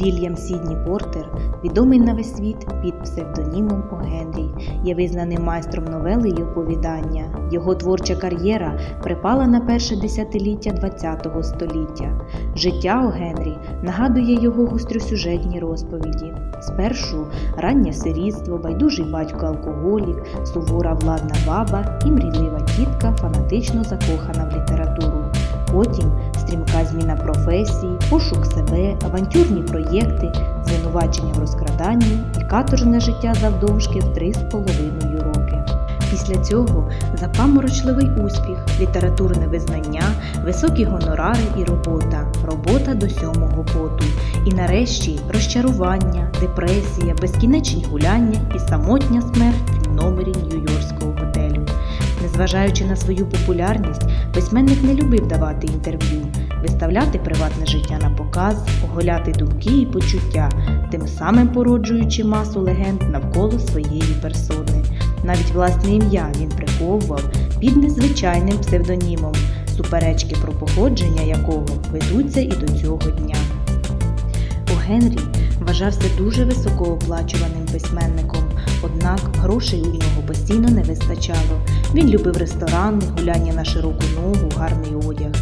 Вільям Сідні Портер, відомий на весь світ під псевдонімом О. Генрі, є визнаним майстром новели й оповідання. Його творча кар'єра припала на перше десятиліття ХХ століття. Життя О. Генрі нагадує його гостросюжетні розповіді. Спершу раннє сирітство, байдужий батько алкоголік, сувора владна баба і мрійлива тітка, фанатично закохана в літературу. Потім зміна професії, пошук себе, авантюрні проєкти, звинувачення в розкраданні і каторжне життя завдовжки в три з половиною роки. Після цього запаморочливий успіх, літературне визнання, високі гонорари і робота, робота до сьомого поту. І нарешті розчарування, депресія, безкінечні гуляння і самотня смерть в номері Нью-Йоркського готелю. Незважаючи на свою популярність, письменник не любив давати інтерв'ю, виставляти приватне життя на показ, оголяти думки і почуття, тим самим породжуючи масу легенд навколо своєї персони. Навіть власне ім'я він приховував під незвичайним псевдонімом, суперечки про походження якого ведуться і до цього дня. О Генрі вважався дуже високооплачуваним письменником, однак грошей у нього постійно не вистачало. Він любив ресторани, гуляння на широку ногу, гарний одяг.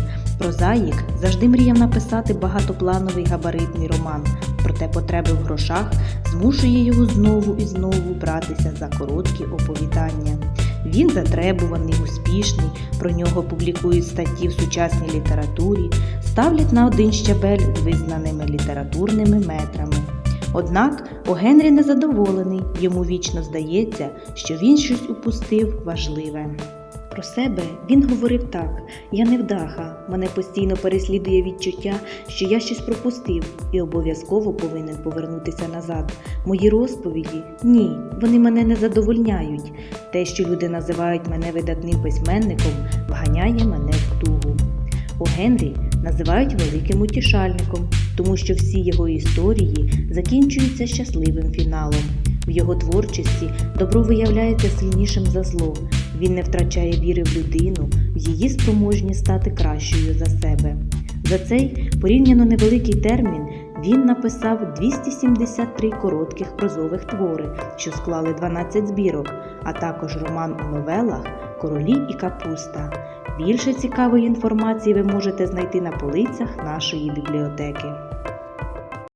Прозаїк завжди мріяв написати багатоплановий габаритний роман, проте потреби в грошах змушує його знову і знову братися за короткі оповідання. Він затребуваний, успішний, про нього публікують статті в сучасній літературі, ставлять на один щабель з визнаними літературними метрами. Однак О Генрі незадоволений, йому вічно здається, що він щось упустив важливе. Про себе він говорив так: я невдаха, мене постійно переслідує відчуття, що я щось пропустив і обов'язково повинен повернутися назад. Мої розповіді ні, вони мене не задовольняють. Те, що люди називають мене видатним письменником, вганяє мене в тугу. О Генрі називають великим утішальником, тому що всі його історії закінчуються щасливим фіналом. В його творчості добро виявляється сильнішим за зло. Він не втрачає віри в людину, в її спроможність стати кращою за себе. За цей порівняно невеликий термін він написав 273 коротких прозових твори, що склали 12 збірок, а також роман у новелах Королі і капуста. Більше цікавої інформації ви можете знайти на полицях нашої бібліотеки.